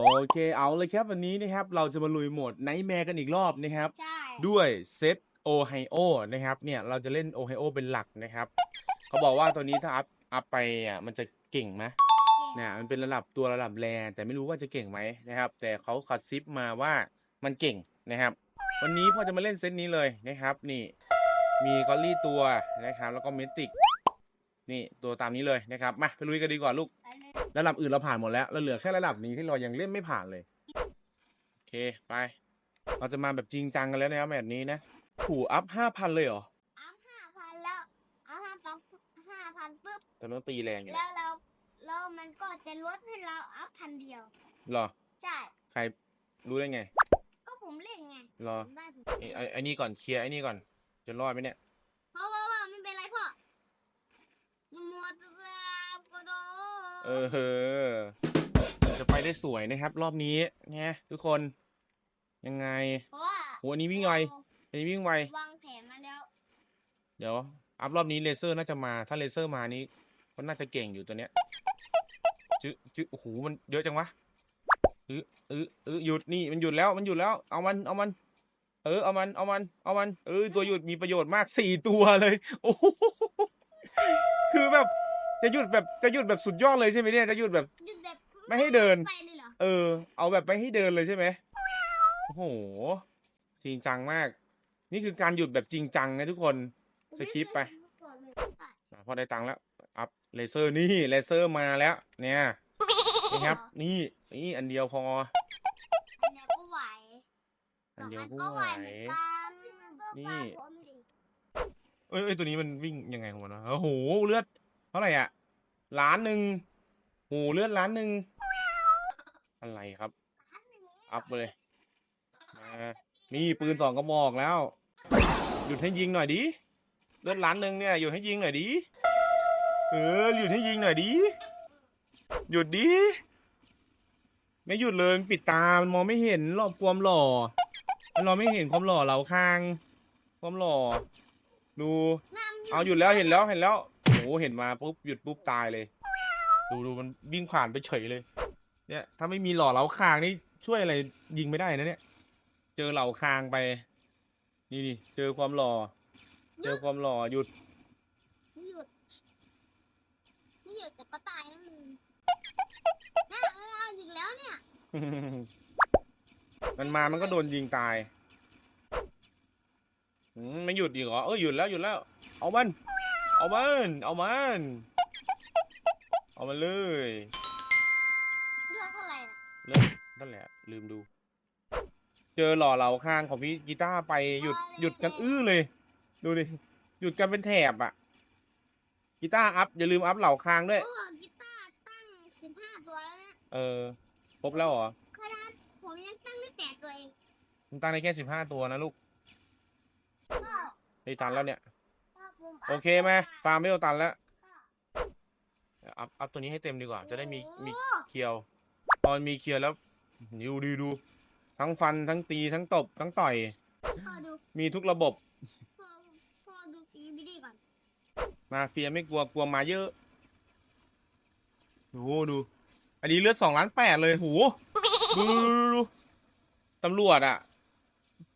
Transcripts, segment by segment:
โอเคเอาเลยครับวันนี้นะครับเราจะมาลุยโหมดไนท์แมร์กันอีกรอบนะครับ ใช่ด้วยเซตโอไฮโอนะครับเนี่ยเราจะเล่นโอไฮโอเป็นหลักนะครับเขาบอกว่าตัวนี้ถ้าอัพอัพไปอะมันจะเก่งไหมเนี่ยมันเป็นระดับตัวระดับแรแต่ไม่รู้ว่าจะเก่งไหมนะครับ แต่เขาขัดซิปมาว่ามันเก่งนะครับ วันนี้พ่อจะมาเล่นเซตนี้เลยนะครับ นี่ มีกอลลี่ตัวนะครับ แล้วก็เมติกนี่ตัวตามนี้เลยนะครับมาไปลุยกันดีกว่าลูกไปเลย ระดับอื่นเราผ่านหมดแล้ว เราเหลือแค่ระดับนี้ที่เรายังเล่นไม่ผ่านเลย โอเค ไป เราจะมาแบบจริงจังกันแล้วนะครับแบบนี้นะผูอัพห้าพันเลยเหรอ อัพห้าพันแล้วอัพห้าพันห้าพันปุ๊บแต่ต้องตีแรงอยู่แล้วเราแล้วมันก็จะลดให้เราอัพพันเดียวเหรอ ใช่ ใครรู้ได้ไง ก็ผมเล่นไงเหรอผมได้ผมไอ้ไอ้ไอ้นี่ก่อนเคลียร์ไอ้นี่ก่อน จะรอดไหมเนี่ย เพราะว่าว่าไม่เป็นไรพ่อมันมัวจะแบบกระโดด เออเออ จะไปได้สวยนะครับ รอบนี้เนี่ยทุกคนยังไงเพราะว่าโหอันนี้วิ่งไวอันนี้วิ่งไว วางแผนมาแล้ว เดี๋ยว อัพรอบนี้เลเซอร์น่าจะมาถ้าเลเซอร์มานี้ก็น่าจะเก่งอยู่ตัวเนี้ยจื้อจื้อโอ้โหมันเยอะจังวะเออเออเออหยุดนี่มันหยุดแล้วมันหยุดแล้ว เอามันเอามัน เออเอามันเอามันเอามัน เออตัวหยุดมีประโยชน์มากสี่ตัวเลย โอ้โหคือแบบ จะหยุดแบบจะหยุดแบบสุดยอดเลยใช่ไหมเนี่ยจะหยุดแบบ หยุดแบบไม่ให้เดิน ไปเลยเหรอเออ เอาแบบไม่ให้เดินเลยใช่ไหมโอ้โห จริงจังมาก นี่คือการหยุดแบบจริงจังนะทุกคนสคริปต์ไปอะพอได้ตังค์แล้วอัพเลเซอร์นี่เลเซอร์มาแล้ว เนี่ยนี่ครับ นี่นี่อันเดียวพอ อันเดียวก็ไหวอันเดียวสงก็ไหวเหมือนกันนี่ผมดิเอ้ยเอ้ยตัวนี้มันวิ่งยังไงของมันวะโอ้โหเลือด เท่าไหร่อะล้านหนึ่งโอ้โหเลือดล้านหนึ่งอะไรครับ อัพไปเลยมานี่ปืนสองกระบอกแล้ว หยุดให้ยิงหน่อยดิเลือดล้านหนึ่งเนี่ยหยุดให้ยิงหน่อยดิเออหยุดให้ยิงหน่อยดิหยุดดิไม่หยุดเลยมันปิดตามันมองไม่เห็นรอบความหล่อมันมองไม่เห็นความหล่อเหลาคาง ความหล่อดู เอาหยุดแล้วเห็นแล้วเห็นแล้ว เห็นมาปุ๊บหยุดปุ๊บตายเลย ดูดูมันวิ่งผ่านไปเฉยเลย เนี่ย ถ้าไม่มีหล่อเหลาคางนี่ช่วยอะไรยิงไม่ได้นะเนี่ย เจอเหล่าคางไป นี่ดิเจอความหล่อ เจอความหล่อหยุดหยุดไม่หยุดแต่ก็ตายนะมึงน่าเออเอาอีกแล้วเนี่ยมันมามันก็โดนยิงตายอืมไม่หยุดอีกเหรอเออหยุดแล้วหยุดแล้ว เอามัน เอามันเอามันเอามันเลยเลือกเท่าไหร่น่ะเริ่มนั่นแหละ ลืมดู เจอหล่อเหลาข้างของพี่กีตาร์ไปหยุดหยุดกันอื้อเลย ดูดิหยุดกันเป็นแถบอะกีตาร์อัพอย่าลืมอัพเหล่าคางด้วย โอ้กีตาร์ตั้งสิบห้าตัวแล้วนะเออครบแล้วเหรอขนาดผมยังตั้งได้แปดตัวเองมึงตั้งได้แค่สิบห้าตัวนะลูกพ่อไอ้ตันแล้วเนี่ยพ่อผม โอเคไหมฟาร์มไม่เอาตันแล้วอัพอัพตัวนี้ให้เต็มดีกว่า จะได้มีมีเคียว ตอนมีเคียวแล้วดูดูดู ทั้งฟันทั้งตีทั้งตบทั้งต่อย พ่อดูมีทุกระบบ พ่อพ่อดูซีบีดีก่อนมาเฟียไม่กลัวกลัวมาเยอะโอ้โหดู อันนี้เลือดสองล้านแปดเลยโหดูดูดูดูตำรวจอะ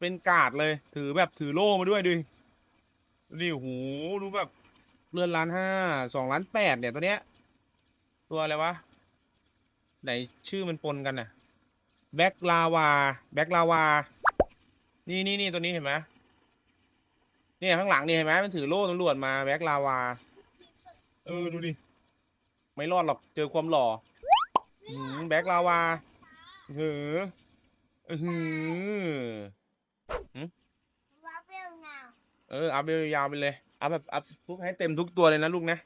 เป็นกาดเลย ถือแบบถือโล่มาด้วยดิ นี่โหดูแบบเลือดล้านห้าสองล้านแปดเนี่ยตัวเนี้ย ตัวอะไรวะ ไหนชื่อมันปนกันน่ะแบ็กลาวาแบ็กลาวา นี่นี่นี่ตัวนี้เห็นไหมเนี่ยข้างหลังนี่เห็นไหมมันถือโล่ตำรวจมาแบ็กลาวา เออดูดิ ไม่รอดหรอกเจอความหล่อหืมแบ็กลาวาเหือเออหือ ว่าเปรี้ยวนาว เอออัพยาวๆไปเลยอัพแบบอัพทุกให้เต็มทุกตัวเลยนะลูกนะ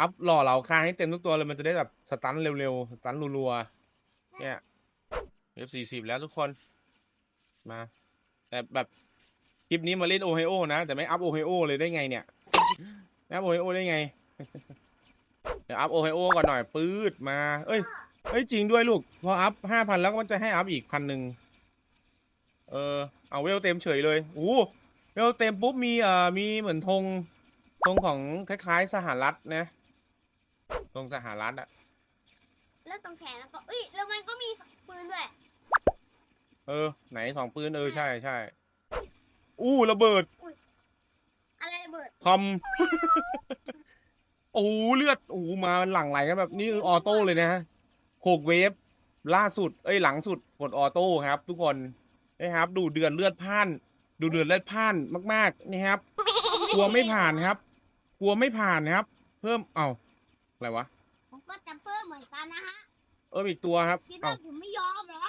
อัพหล่อเหลาคางให้เต็มทุกตัวเลยมันจะได้แบบสตันเร็วๆสตันรัวๆเนี่ยเอฟสี่สิบแล้วทุกคนมาแต่แบบคลิปนี้มาเล่นโอไฮโอนะแต่ไม่อัพโอไฮโอเลยได้ไงเนี่ยไม่อัพโอไฮโอได้ไงเดี๋ยวอัพโอไฮโอก่อนหน่อยปื๊ดมา เอ้ยเอ้ยจริงด้วยลูกพออัพห้าพันแล้วก็มันจะให้อัพอีกพันหนึ่งเออเอาเวลเต็มเฉยเลยอู้ เวลเต็มปุ๊บมีเอ่อมีเหมือนธงธงของคล้าย ๆ สหรัฐนะธงสหรัฐอะแล้วตรงแขนแล้วก็เอ้ยแล้วมันก็มีปืนด้วยเออ ไหนสองปืนเออใช่ใช่อู้ระเบิดอะไรระเบิดคอมโอ้โหเลือดโอ้โหมาหลั่งไหลกันแบบนี่คือออโต้เลยนะฮะหกเวฟล่าสุด เอ้ยหลังสุดกดออโต้ครับ ทุกคนนะครับ ดูเดือดเลือดพล่าน ดูเดือดเลือดพล่านมากๆนี่ครับกลัวไม่ผ่านครับกลัวไม่ผ่านนะครับ เพิ่มเอ้าอะไรวะผมก็จะเพิ่มเหมือนกันนะฮะเอออีกตัวครับคิดเอ้าว่าผมไม่ยอมเหรอ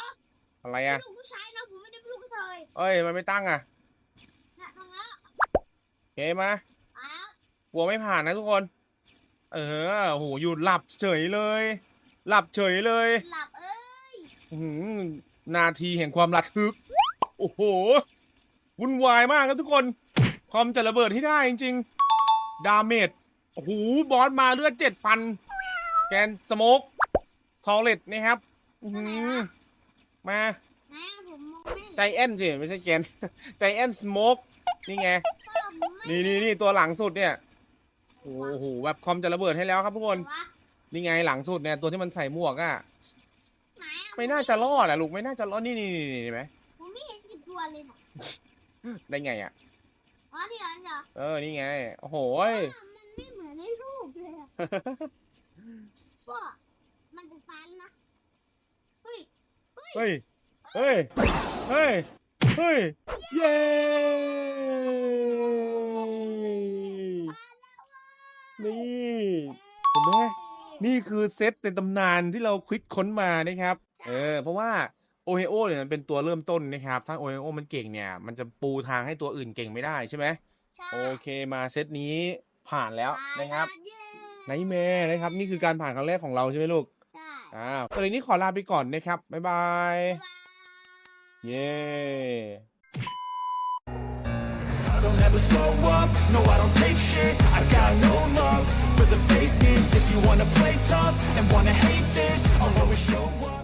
อะไรเป็นอะลูกผู้ชายนะผมไม่ได้เป็นลูกกระเทยเอ้ยมันไม่ตั้งอะนะตรงนั้นโอเคมาอ้าวกลัวไม่ผ่านนะทุกคน เออโอ้โหหยุดหลับเฉยเลย หลับเฉยเลย หลับเอ้ยอื้อหือนาทีแห่งความระทึก โอ้โห วุ่นวายมากครับทุกคนคอมจะระเบิดให้ได้จริงๆ ดาเมจโอ้โหบอสมาเลือดเจ็ดพันแกนสโมกทอเลตนะครับอื้อหือมาไหนอะผมมองไม่เห็นใจแอนสิไม่ใช่แกน ใจแอนสโมกนี่ไงพ่อผมไม่นี่นี่นี่ตัวหลังสุดเนี่ย โอ้โหแบบคอมจะระเบิดให้แล้วครับทุกคน วะนี่ไงหลังสุดเนี่ยตัวที่มันใส่หมวกอะไหนอะไม่น่าจะรอดอะลูกไม่น่าจะรอดนี่นี่นี่นี่เห็นไหมผมไม่เห็นกี่ตัวเลยนะ ได้ไงอะอ๋อนี่เหรอนี่เหรอเออ นี่ไง โอ้โหยอะมันไม่เหมือนในรูปเลยอะพ่อมันจะฟันนะเฮ้ยเฮ้ย เฮ้ย เฮ้ย เฮ้ย เย้นี่เห็นไหม นี่คือเซตในตำนานที่เราคิดค้นมานะครับ เออ เพราะว่า โอเฮโอเนี่ยมันเป็นตัวเริ่มต้นนะครับ ถ้าโอเฮโอมันเก่งเนี่ย มันจะปูทางให้ตัวอื่นเก่งไม่ได้ใช่ไหมใช่โอเคมาเซตนี้ผ่านแล้วนะครับเย้ไนแม่นะครับ นี่คือการผ่านครั้งแรกของเราใช่ไหมลูกใช่อ่าตอนนี้ขอลาไปก่อนนะครับบ๊ายบายบ๊ายบาย เย้ I don't ever slow up, no I don't take shit I got no love for the fakeness If you wanna play tough and wanna hate this I'll always show up